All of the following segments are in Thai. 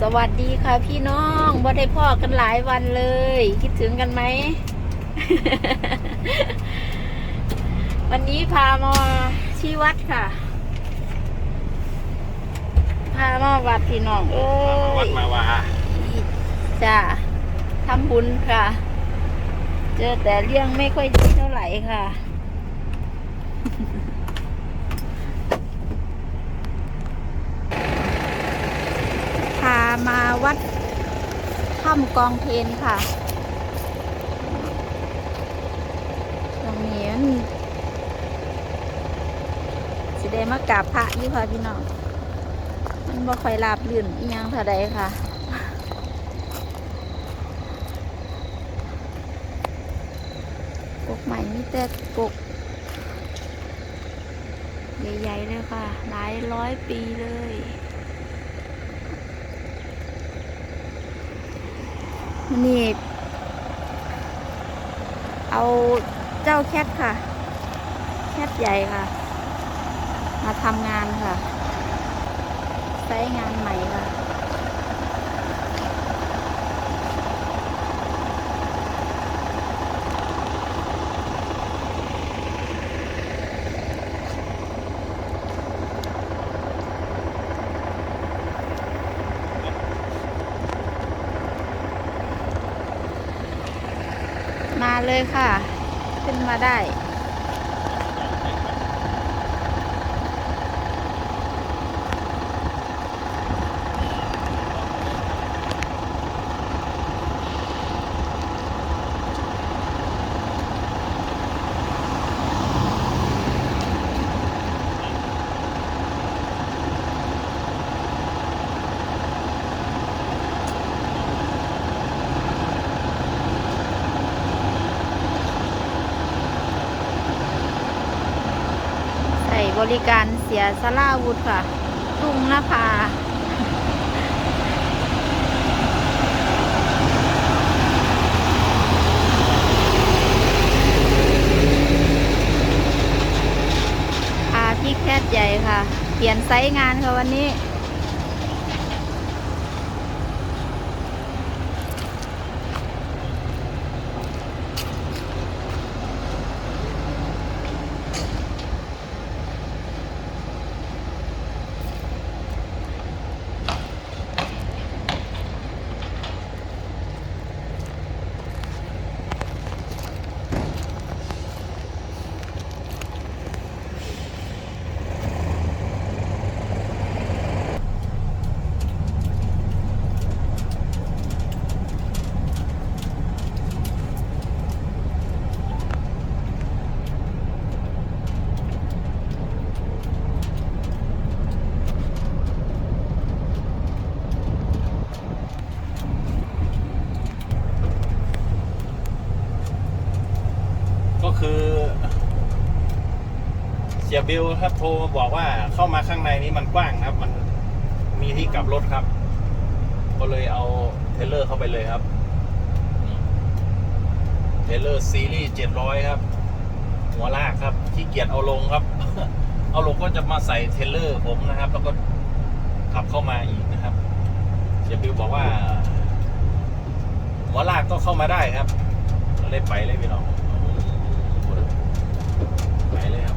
สวัสดีค่ะพี่น้องบ่ได้พ่อกันหลายวันเลย คิดถึงกันไหม วันนี้พามาที่วัดค่ะ พามาวัดพี่น้องเอ้วัยดมาวาจ้าทำบุญค่ะ เจอแต่เรื่องไม่ค่อยดีเท่าไหร่ค่ะ พามา วัดถ้ำกองเพนค่ะ ตรงนี้มันสิได้มากราบพระอยู่ค่ะพี่น้อง มันบ่ค่อยราบลื่นอียังเท่าใดค่ะกกใหม่มีแต่กกใหญ่ๆเลยค่ะ หลายร้อยปีเลย นี่เอาเจ้าแคทค่ะ แคทใหญ่ค่ะ มาทำงานค่ะ ใช้งานใหม่ค่ะ เลยค่ะ ขึ้นมาได้ ใส่ บริการเสียสลาวุธค่ะลุงนภาพาพี่แคทใหญ่ค่ะ เปลี่ยนไซส์งานค่ะวันนี้ ก็คือ เสีย บิลครับโทรมาบอกว่าเข้ามาข้างในนี้มันกว้างครับ มันมีที่กลับรถครับ ก็เลยเอาเทเลอร์เข้าไปเลยครับเทเลอร์ซีรีส์เจ็ดร้อยครับ หัวลากครับที่เกียจเอาลงครับ เอาลงก็จะมาใส่เทเลอร์ผมนะครับ แล้วก็ขับเข้ามาอีกนะครับเสียบิลบอกว่าหัวลากก็เข้ามาได้ครับเลยไปเลยพี่น้องไปเลยครับ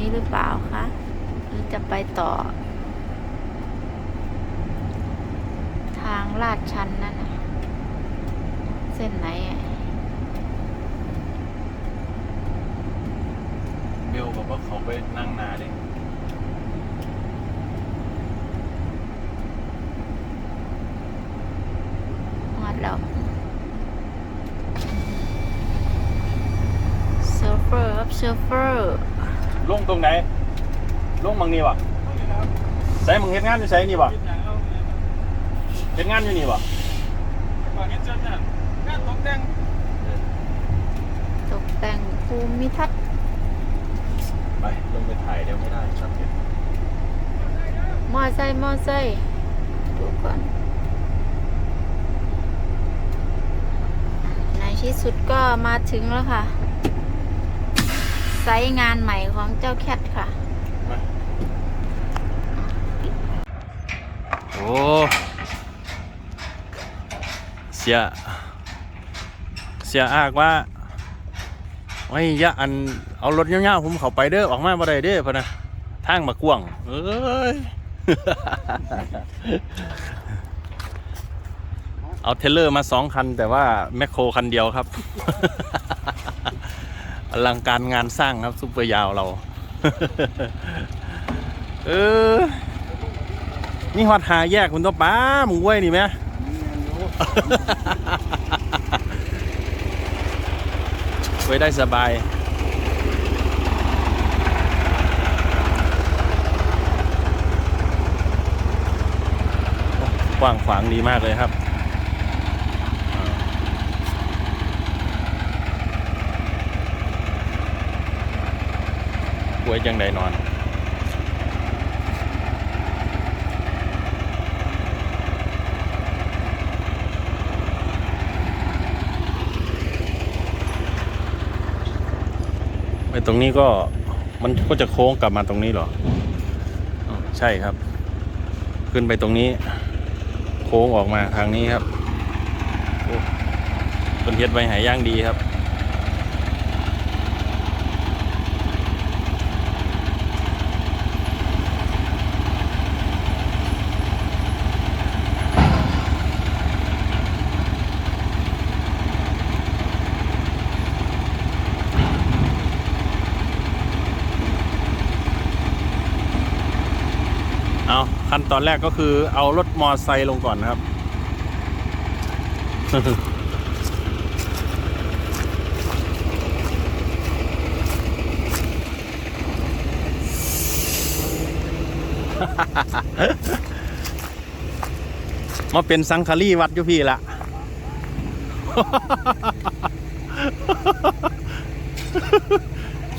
หรือเปล่าคะหรือจะไปต่อ ทางลาดชันนั่นนะเส้นไหนอะเบลบอกว่าเขาไปนั่งนาเลยฮอดแล้วเซิร์ฟเวอร์ครับเซิร์ฟเวอร์ ลงตรงไหน ลงมังนี่วะใส่มึงเฮ็ดงานอยู่ใส่นี่วะเฮ็ดงานอยู่นี่วะตกแต่งภูมิทัศน์ไปลงไปถ่ายเดี๋ยวไม่ได้ครับมอไซค์มอไซค์ดูก่อนในที่สุดก็มาถึงแล้วค่ะ ไซต์งานใหม่ของเจ้าแคทค่ะมาโอ้เสีย เสียอากว่าไอ้ยะอันเอารถเงี้ยวๆผมเขาไปเด้อออกมาบ่ได้เด้อพะนะทางมากว้างเอ้ยเอาเทรลเลอร์มาสองคัน แต่ว่าแมคโครคันเดียวครับ อลังการงานสร้างครับซุปเปอร์ยาวเรา เออ นี่ฮอดหาแยกคุณตัวป้ามึงเว้ยนี่ไหมไว้ได้สบาย กว้างขวางดีมากเลยครับ วยจังใดนอนไอ้ตรงนี้ก็มันก็จะโค้งกลับมาตรงนี้เหรอ ใช่ครับ ขึ้นไปตรงนี้ โค้งออกมาทางนี้ครับโอ้ต้นเทียดใบหายย่างดีครับ ขั้นตอนแรกก็คือเอารถมอไซค์ลงก่อนนะครับ มาเป็นสังคารีวัดอยู่พี่ละ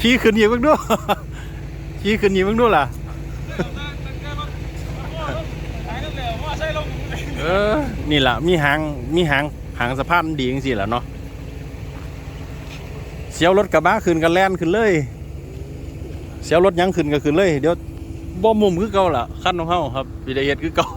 ขี้ขึ้นอยู่เบ้างด้วยขี้ขึ้นอยู่เบ้างด้วยล่ะ เออ นี่แหละมีหาง มีหาง หางสะพานดีจริงๆแหละเนาะเสียวรถกระบะขึ้นกันแล่นขึ้นเลย เสียวรถยังขึ้นก็ขึ้นเลย เดี๋ยวบ่มุมคือเก่าล่ะขั้นของเฮาครับวิดีเฮ็ดคือเก่า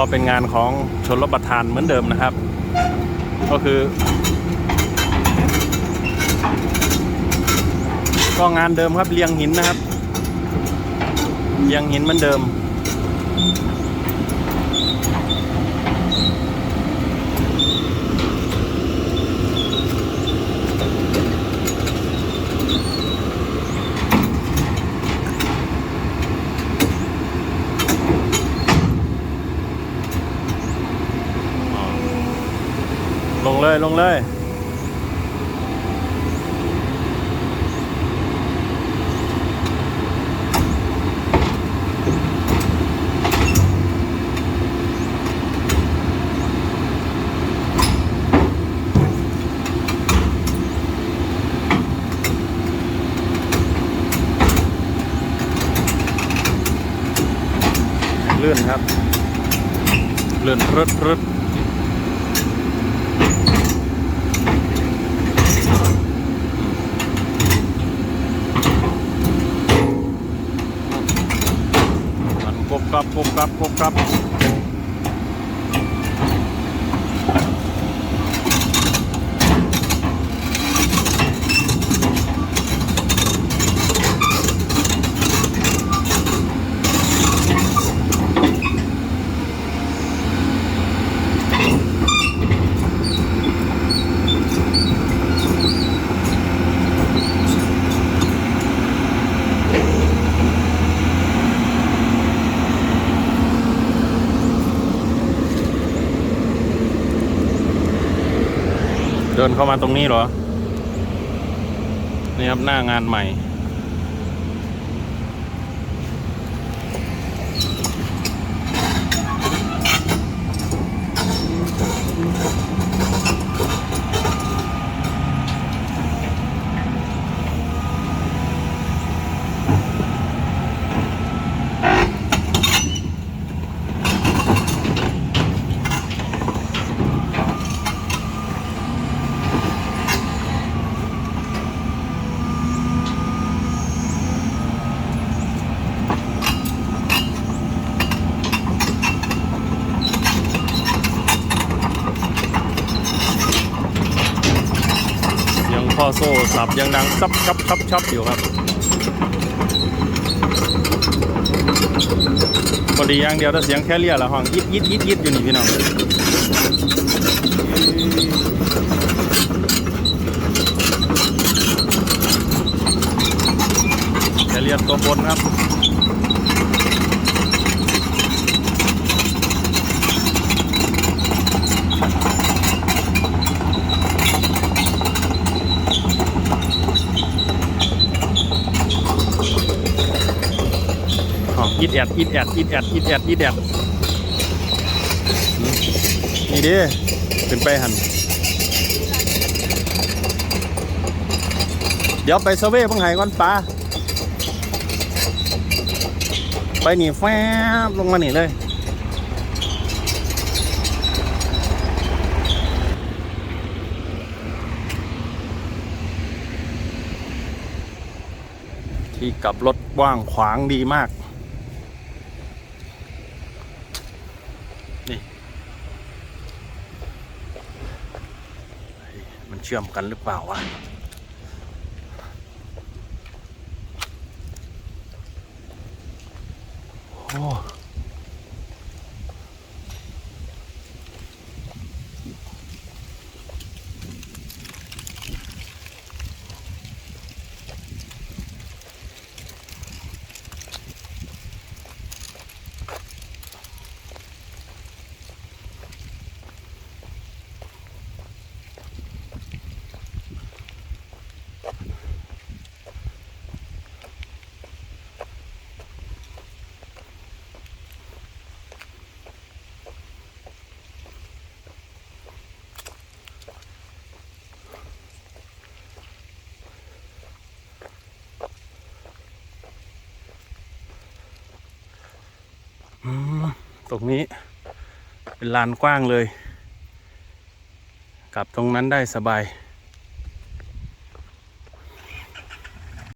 ก็เป็นงานของชนรประทานเหมือนเดิมนะครับ ก็คือ ก็งานเดิมครับเลียงหินนะครับเลียงหินเหมือนเดิม งเลยลงเลยเลื่อนครับเลื่อนรึดรึด กบกลับกบกลับ เดินเข้ามาตรงนี้เหรอ นี่ครับหน้างานใหม่ ยังพ่อโซ่สั ซับชับชับชับอยู่ครับพอดีอย่างเดียวแต่เสียงแค่เรียละห้องยิดยิดยิดยิดอยู่นี่พี่น้องแค่เรียตัวบนครับ ดแอดอีดแอดอีดแอดอีดแอดอีดแอดนี่เด้เป็นไปหันเดี๋ยวไปเซเว่พิ่งหายก่อนปลาไปนี่แฟบลงมาหนีเลยที่กลับรถว้างขวางดีมาก นี่เฮ้ยมัน เชื่อมกันหรือเปล่าวะ โอ้อืม ตรงนี้เป็นลานกว้างเลย กลับตรงนั้นได้สบาย